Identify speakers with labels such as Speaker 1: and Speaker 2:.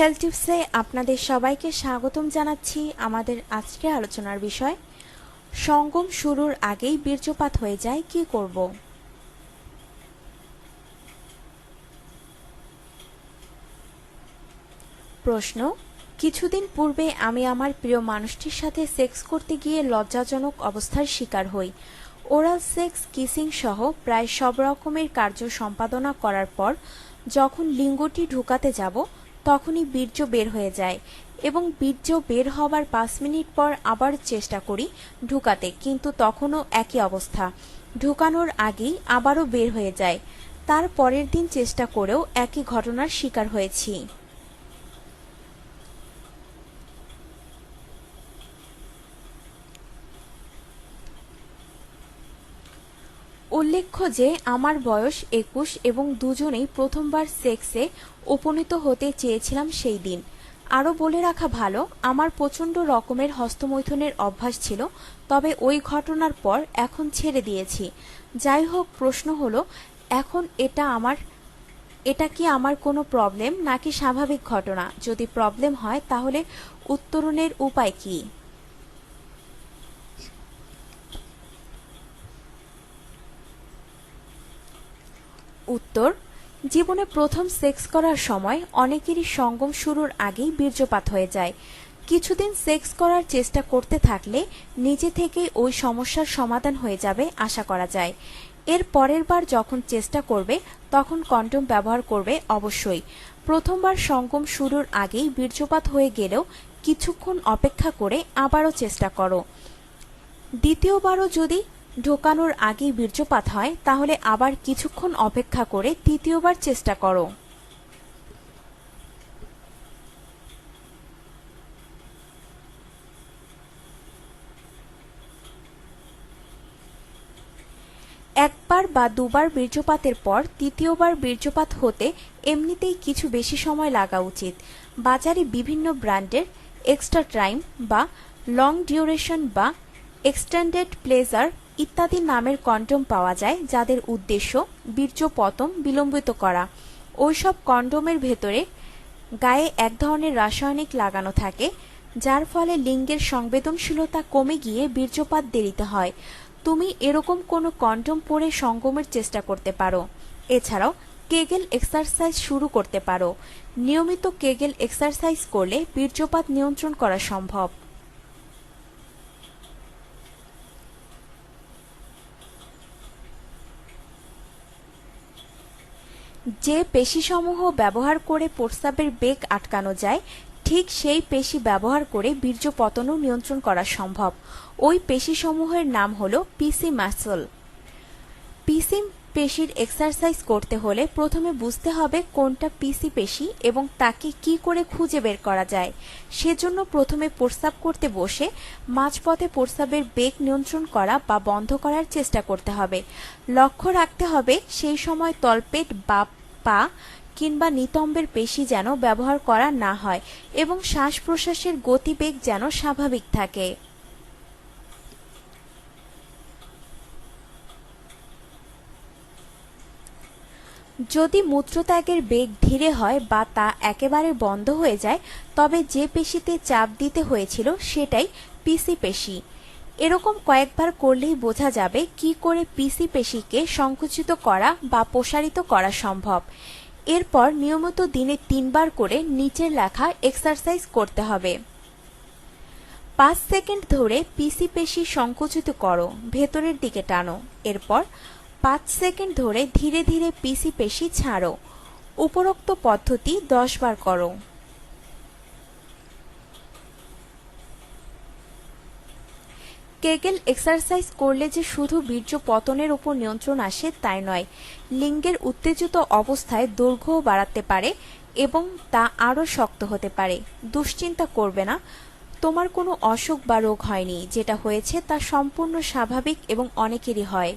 Speaker 1: Health টিপসে আপনাদের সবাইকে স্বাগতম জানাচ্ছি আমাদের আজকের আলোচনার বিষয়, সঙ্গম শুরুর আগেই বীর্যপাত হয়ে যায়, কি করব? প্রশ্ন, কিছুদিন পূর্বে আমি আমার প্রিয় মানুষটির সাথে সেক্স করতে গিয়ে লজ্জাজনক অবস্থার শিকার হই। ওরাল সেক্স কিসিং সহ প্রায় সব রকমের কার্য সম্পাদনা করার পর, যখন লিঙ্গটি ঢুকাতে যাব তখনই বীর্য বের হয়ে যায় এবং বীর্য বের হবার পাঁচ মিনিট পর আবার চেষ্টা করি ঢুকাতে, কিন্তু তখনও একই অবস্থা। ঢুকানোর আগেই আবারও বের হয়ে যায়। তার পরের দিন চেষ্টা করেও একই ঘটনার শিকার হয়েছি। উল্লেখ্য যে, আমার বয়স একুশ এবং দুজনেই প্রথমবার সেক্সে উপনীত হতে চেয়েছিলাম সেই দিন। আরও বলে রাখা ভালো, আমার প্রচণ্ড রকমের হস্তমৈথুনের অভ্যাস ছিল, তবে ওই ঘটনার পর এখন ছেড়ে দিয়েছি। যাই হোক, প্রশ্ন হলো, এখন এটা আমার, এটা কি আমার কোনো প্রবলেম নাকি স্বাভাবিক ঘটনা? যদি প্রবলেম হয়, তাহলে উত্তরণের উপায় কী? উত্তর, জীবনে প্রথম সেক্স করার সময় অনেকেরই সঙ্গম শুরুর আগেই বীর্যপাত হয়ে যায়। কিছুদিন সেক্স করার চেষ্টা করতে থাকলে নিজে থেকেই ওই সমস্যার সমাধান হয়ে যাবে আশা করা যায়। এর পরের বার যখন চেষ্টা করবে, তখন কন্ডম ব্যবহার করবে অবশ্যই। প্রথমবার সঙ্গম শুরুর আগেই বীর্যপাত হয়ে গেলেও কিছুক্ষণ অপেক্ষা করে আবারও চেষ্টা করো। দ্বিতীয়বারও যদি ঢোকানোর আগেই বীর্যপাত হয়, তাহলে আবার কিছুক্ষণ অপেক্ষা করে তৃতীয়বার চেষ্টা করো। একবার বা দুবার বীর্যপাতের পর তৃতীয়বার বীর্যপাত হতে এমনিতেই কিছু বেশি সময় লাগা উচিত। বাজারে বিভিন্ন ব্র্যান্ডের এক্সট্রা টাইম বা লং ডিউরেশন বা এক্সটেন্ডেড প্লেজার ইত্যাদি নামের কন্ডম পাওয়া যায়, যাদের উদ্দেশ্য বীর্যপতন বিলম্বিত করা। ওইসব কন্ডোমের ভেতরে গায়ে এক ধরনের রাসায়নিক লাগানো থাকে, যার ফলে লিঙ্গের সংবেদনশীলতা কমে গিয়ে বীর্যপাত দেরিতে হয়। তুমি এরকম কোনো কন্ডম পরে সঙ্গমের চেষ্টা করতে পারো। এছাড়াও, কেগেল এক্সারসাইজ শুরু করতে পারো। নিয়মিত কেগেল এক্সারসাইজ করলে বীর্যপাত নিয়ন্ত্রণ করা সম্ভব। যে পেশিসমূহ ব্যবহার করে প্রস্রাবের বেগ আটকানো যায়, ঠিক সেই পেশি ব্যবহার করে বীর্য পতনও নিয়ন্ত্রণ করা সম্ভব। ওই পেশিসমূহের নাম হল পিসি মাসল। পিসি পেশির এক্সারসাইজ করতে হলে প্রথমে বুঝতে হবে কোনটা পিসি পেশি এবং তাকে কি করে খুঁজে বের করা যায়। সেজন্য প্রথমে প্রস্রাব করতে বসে মাঝপথে প্রস্রাবের বেগ নিয়ন্ত্রণ করা বা বন্ধ করার চেষ্টা করতে হবে। লক্ষ্য রাখতে হবে সেই সময় তলপেট বা পা কিংবা নিতম্বের পেশি যেন ব্যবহার করা না হয় এবং শ্বাস প্রশ্বাসের গতিবেগ যেন স্বাভাবিক থাকে। যদি মূত্রত্যাগের বেগ ধীরে হয় বা তা একেবারে বন্ধ হয়ে যায়, তবে যে পেশিতে চাপ দিতে হয়েছিল সেটাই পিসি পেশি। এরকম কয়েকবার করলেই বোঝা যাবে কি করে পিসি পেশিকে সংকুচিত করা বা প্রসারিত করা সম্ভব। এরপর নিয়মিত দিনে তিনবার করে নিচের লেখা এক্সারসাইজ করতে হবে। পাঁচ সেকেন্ড ধরে পিসি পেশি সংকুচিত করো, ভেতরের দিকে টানো। এরপর পাঁচ সেকেন্ড ধরে ধীরে ধীরে পিসি পেশি ছাড়ো। উপরোক্ত পদ্ধতি দশ বার করো। কেগেল এক্সারসাইজ করলে যে শুধু বীর্য পতনের উপর নিয়ন্ত্রণ আসে তাই নয়, লিঙ্গের উত্তেজিত অবস্থায় দৈর্ঘ্যও বাড়াতে পারে এবং তা আরও শক্ত হতে পারে। দুশ্চিন্তা করবে না। তোমার কোনো অসুখ বা রোগ হয়নি, যেটা হয়েছে তা সম্পূর্ণ স্বাভাবিক এবং অনেকেরই হয়।